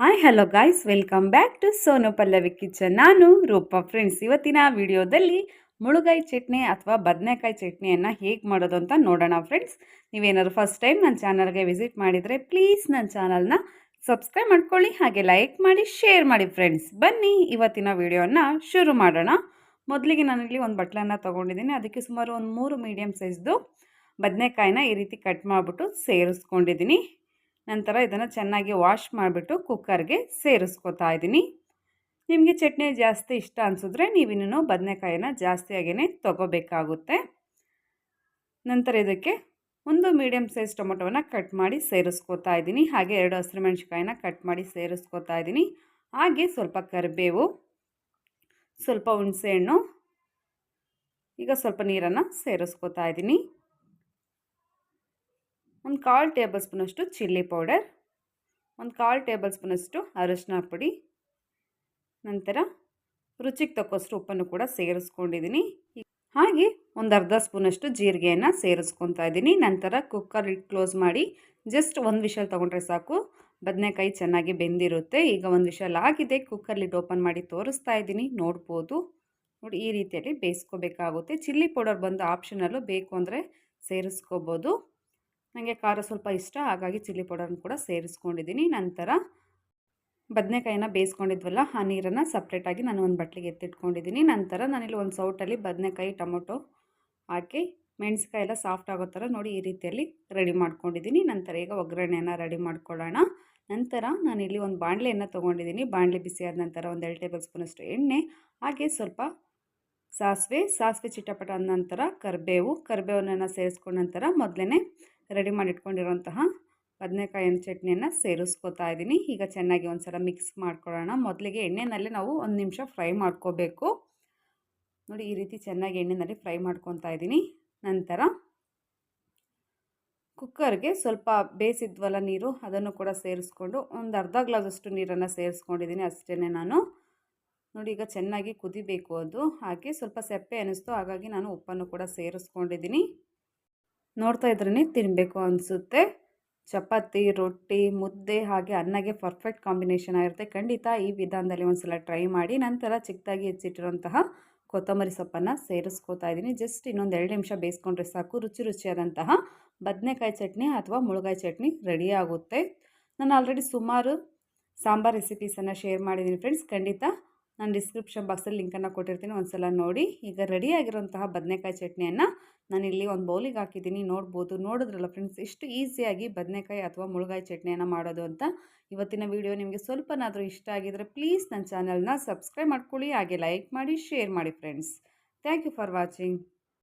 Hi hello guys welcome back to Sonu Pallavi kitchen ನಾನು Roopa friends. ಇವತ್ತಿನ ವಿಡಿಯೋದಲ್ಲಿ ಮುಳುಗಾಯಿ ಚಟ್ನಿ ಅಥವಾ ಬದನೆಕಾಯಿ ಚಟ್ನಿಯನ್ನು ಹೇಗೆ ಮಾಡೋದು ಅಂತ ನೋಡೋಣ ಫ್ರೆಂಡ್ಸ್ ನೀವೇನಾದ್ರು ಫಸ್ಟ್ ಟೈಮ್ ನನ್ನ ಚಾನಲ್ಗೆ ವಿಸಿಟ್ ಮಾಡಿದರೆ ಪ್ಲೀಸ್ ನನ್ನ ಚಾನಲ್ನ ಸಬ್ಸ್ಕ್ರೈಬ್ ಮಾಡ್ಕೊಳ್ಳಿ. ಹಾಗೆ ಲೈಕ್ ಮಾಡಿ ಶೇರ್ ಮಾಡಿ ಫ್ರೆಂಡ್ಸ್ ಬನ್ನಿ, ಇವತ್ತಿನ ವಿಡಿಯೋನ ಶುರು ಮಾಡೋಣ. ಮೊದಲಿಗೆ ನಾನಿಲ್ಲಿ ಒಂದು ಬಟ್ಲನ್ನು ತೊಗೊಂಡಿದ್ದೀನಿ. ಅದಕ್ಕೆ ಸುಮಾರು ಒಂದು ಮೂರು ಮೀಡಿಯಮ್ ಸೈಜ್ದು ಬದನೆಕಾಯಿನ ಈ ರೀತಿ ಕಟ್ ಮಾಡಿಬಿಟ್ಟು ಸೇರಿಸ್ಕೊಂಡಿದ್ದೀನಿ. ನಂತರ ಇದನ್ನು ಚೆನ್ನಾಗಿ ವಾಶ್ ಮಾಡಿಬಿಟ್ಟು ಕುಕ್ಕರ್ಗೆ ಸೇರಿಸ್ಕೊತಾ ಇದ್ದೀನಿ ನಿಮಗೆ ಚಟ್ನಿ ಜಾಸ್ತಿ ಇಷ್ಟ ಅನಿಸಿದ್ರೆ ನೀವಿನ್ನೂ ಬದನೆಕಾಯಿನ ಜಾಸ್ತಿಯಾಗೇ ತೊಗೋಬೇಕಾಗುತ್ತೆ. ನಂತರ ಇದಕ್ಕೆ ಒಂದು ಮೀಡಿಯಮ್ ಸೈಜ್ ಟೊಮೊಟೊವನ್ನು ಕಟ್ ಮಾಡಿ ಸೇರಿಸ್ಕೊತಾ ಇದ್ದೀನಿ ಹಾಗೆ ಎರಡು ಹಸಿರು ಮೆಣಸಿಕಾಯಿನ ಕಟ್ ಮಾಡಿ ಸೇರಿಸ್ಕೊತಾ ಇದ್ದೀನಿ ಹಾಗೆ ಸ್ವಲ್ಪ ಕರಿಬೇವು, ಸ್ವಲ್ಪ ಹುಣಸೆಹಣ್ಣು ಈಗ ಸ್ವಲ್ಪ ನೀರನ್ನು ಸೇರಿಸ್ಕೊತಾ ಇದ್ದೀನಿ ಒಂದು ಕಾಲು ಟೇಬಲ್ ಸ್ಪೂನಷ್ಟು ಚಿಲ್ಲಿ ಪೌಡರ್, ಒಂದು ಕಾಲು ಟೇಬಲ್ ಸ್ಪೂನಷ್ಟು ಅರಶಿನ ಪುಡಿ, ನಂತರ ರುಚಿಗೆ ತಕ್ಕಷ್ಟು ಉಪ್ಪನ್ನು ಕೂಡ ಸೇರಿಸ್ಕೊಂಡಿದ್ದೀನಿ. ಹಾಗೆ ಒಂದು ಅರ್ಧ ಸ್ಪೂನಷ್ಟು ಜೀರಿಗೆಯನ್ನು ಸೇರಿಸ್ಕೊತಾ ಇದ್ದೀನಿ. ನಂತರ ಕುಕ್ಕರ್ ಕ್ಲೋಸ್ ಮಾಡಿ ಜಸ್ಟ್ ಒಂದು ವಿಷಲ್ ತೊಗೊಂಡ್ರೆ ಸಾಕು. ಬದನೆಕಾಯಿ ಚೆನ್ನಾಗಿ ಬೆಂದಿರುತ್ತೆ. ಈಗ ಒಂದು ವಿಷಲ್ ಆಗಿದೆ. ಕುಕ್ಕರ್ ಲಿಡ್ ಓಪನ್ ಮಾಡಿ ತೋರಿಸ್ತಾ ಇದ್ದೀನಿ. ನೋಡ್ಬೋದು. ನೋಡಿ, ಈ ರೀತಿಯಲ್ಲಿ ಬೇಯಿಸ್ಕೋಬೇಕಾಗುತ್ತೆ. ಚಿಲ್ಲಿ ಪೌಡರ್ ಬಂದು ಆಪ್ಷನಲ್ಲೂ ಬೇಕು ಅಂದರೆ ಸೇರಿಸ್ಕೋಬೋದು. ನನಗೆ ಖಾರ ಸ್ವಲ್ಪ ಇಷ್ಟ, ಹಾಗಾಗಿ ಚಿಲ್ಲಿ ಪೌಡರ್ನ ಕೂಡ ಸೇರಿಸ್ಕೊಂಡಿದ್ದೀನಿ. ನಂತರ ಬದನೆಕಾಯಿನ ಬೇಯಿಸ್ಕೊಂಡಿದ್ವಲ್ಲ, ಆ ನೀರನ್ನು ಸಪ್ರೇಟಾಗಿ ನಾನು ಒಂದು ಬಟ್ಲಿಗೆ ಎತ್ತಿಟ್ಕೊಂಡಿದ್ದೀನಿ. ನಂತರ ನಾನಿಲ್ಲಿ ಒಂದು ಸೌಟಲ್ಲಿ ಬದನೆಕಾಯಿ, ಟೊಮೊಟೊ ಹಾಕಿ ಮೆಣಸಿಕಾಯಿ ಎಲ್ಲ ಸಾಫ್ಟ್ ಆಗೋ ಥರ ನೋಡಿ ಈ ರೀತಿಯಲ್ಲಿ ರೆಡಿ ಮಾಡ್ಕೊಂಡಿದ್ದೀನಿ. ನಂತರ ಈಗ ಒಗ್ಗರಣೆಯನ್ನು ರೆಡಿ ಮಾಡ್ಕೊಳ್ಳೋಣ. ನಂತರ ನಾನಿಲ್ಲಿ ಒಂದು ಬಾಣಲೆಯನ್ನು ತೊಗೊಂಡಿದ್ದೀನಿ. ಬಾಣಲೆ ಬಿಸಿಯಾದ ನಂತರ ಒಂದು ಎರಡು ಟೇಬಲ್ ಸ್ಪೂನಷ್ಟು ಎಣ್ಣೆ, ಹಾಗೆ ಸ್ವಲ್ಪ ಸಾಸಿವೆ ಸಾಸಿವೆ ಚಿಟಪಟ ನಂತರ ಕರಿಬೇವು ಕರಿಬೇವನ್ನ ಸೇರಿಸ್ಕೊಂಡ ನಂತರ ಮೊದಲೇ ರೆಡಿ ಮಾಡಿ ಇಟ್ಕೊಂಡಿರೋಂತಹ ಬದನೆಕಾಯಿನ ಚಟ್ನಿಯನ್ನು ಸೇರಿಸ್ಕೊತಾ ಇದ್ದೀನಿ. ಈಗ ಚೆನ್ನಾಗಿ ಒಂದು ಸಲ ಮಿಕ್ಸ್ ಮಾಡ್ಕೊಳ್ಳೋಣ. ಮೊದಲಿಗೆ ಎಣ್ಣೆನಲ್ಲಿ ನಾವು ಒಂದು ನಿಮಿಷ ಫ್ರೈ ಮಾಡ್ಕೋಬೇಕು. ನೋಡಿ, ಈ ರೀತಿ ಚೆನ್ನಾಗಿ ಎಣ್ಣೆನಲ್ಲಿ ಫ್ರೈ ಮಾಡ್ಕೊತಾ ಇದ್ದೀನಿ. ನಂತರ ಕುಕ್ಕರ್ಗೆ ಸ್ವಲ್ಪ ಬೇಯಿಸಿದ್ವಲ್ಲ ನೀರು, ಅದನ್ನು ಕೂಡ ಸೇರಿಸ್ಕೊಂಡು ಒಂದು ಅರ್ಧ ಗ್ಲಾಸಷ್ಟು ನೀರನ್ನು ಸೇರಿಸ್ಕೊಂಡಿದ್ದೀನಿ ಅಷ್ಟೇ ನಾನು. ನೋಡಿ, ಈಗ ಚೆನ್ನಾಗಿ ಕುದಿಬೇಕು ಅದು. ಹಾಗೆ ಸ್ವಲ್ಪ ಸೆಪ್ಪೆ ಅನ್ನಿಸ್ತು, ಹಾಗಾಗಿ ನಾನು ಉಪ್ಪನ್ನು ಕೂಡ ಸೇರಿಸ್ಕೊಂಡಿದ್ದೀನಿ. ನೋಡ್ತಾ ಇದ್ರೇ ತಿನ್ನಬೇಕು ಅನಿಸುತ್ತೆ. ಚಪಾತಿ, ರೊಟ್ಟಿ, ಮುದ್ದೆ ಹಾಗೆ ಅನ್ನಗೆ ಪರ್ಫೆಕ್ಟ್ ಕಾಂಬಿನೇಷನ್ ಆಗಿರುತ್ತೆ. ಖಂಡಿತ ಈ ವಿಧಾನದಲ್ಲಿ ಒಂದು ಸಲ ಟ್ರೈ ಮಾಡಿ, ನಂತರ ಚಿಕ್ಕದಾಗಿ ಹೆಚ್ಚಿಟ್ಟಿರುವಂತಹ ಕೊತ್ತಂಬರಿ ಸೊಪ್ಪನ್ನು ಸೇರಿಸ್ಕೋತಾ ಇದ್ದೀನಿ. ಜಸ್ಟ್ ಇನ್ನೊಂದು ಎರಡು ನಿಮಿಷ ಬೇಯಿಸ್ಕೊಂಡ್ರೆ ಸಾಕು. ರುಚಿ ರುಚಿಯಾದಂತಹ ಬದನೆಕಾಯಿ ಚಟ್ನಿ ಅಥವಾ ಮುಳುಗಾಯಿ ಚಟ್ನಿ ರೆಡಿ ಆಗುತ್ತೆ. ನಾನು ಆಲ್ರೆಡಿ ಸುಮಾರು ಸಾಂಬಾರ್ ರೆಸಿಪೀಸನ್ನು ಶೇರ್ ಮಾಡಿದ್ದೀನಿ ಫ್ರೆಂಡ್ಸ್ ಖಂಡಿತ ನಾನು ಡಿಸ್ಕ್ರಿಪ್ಷನ್ ಬಾಕ್ಸಲ್ಲಿ ಲಿಂಕನ್ನು ಕೊಟ್ಟಿರ್ತೀನಿ ಒಂದು ಸಲ ನೋಡಿ. ಈಗ ರೆಡಿಯಾಗಿರೋಂತಹ ಬದನೆಕಾಯಿ ಚಟ್ನಿಯನ್ನು ನಾನಿಲ್ಲಿ ಒಂದು ಬೌಲಿಗೆ ಹಾಕಿದ್ದೀನಿ. ನೋಡ್ಬೋದು, ನೋಡಿದ್ರಲ್ಲ ಫ್ರೆಂಡ್ಸ್ ಇಷ್ಟು ಈಸಿಯಾಗಿ ಬದನೆಕಾಯಿ ಅಥವಾ ಮುಳುಗಾಯಿ ಚಟ್ನಿಯನ್ನು ಮಾಡೋದು ಅಂತ ಇವತ್ತಿನ ವಿಡಿಯೋ ನಿಮಗೆ ಸ್ವಲ್ಪನಾದರೂ ಇಷ್ಟ ಆಗಿದರೆ ಪ್ಲೀಸ್ ನನ್ನ ಚಾನಲ್ನ ಸಬ್ಸ್ಕ್ರೈಬ್ ಮಾಡ್ಕೊಳ್ಳಿ, ಹಾಗೆ ಲೈಕ್ ಮಾಡಿ ಶೇರ್ ಮಾಡಿ friends thank you for watching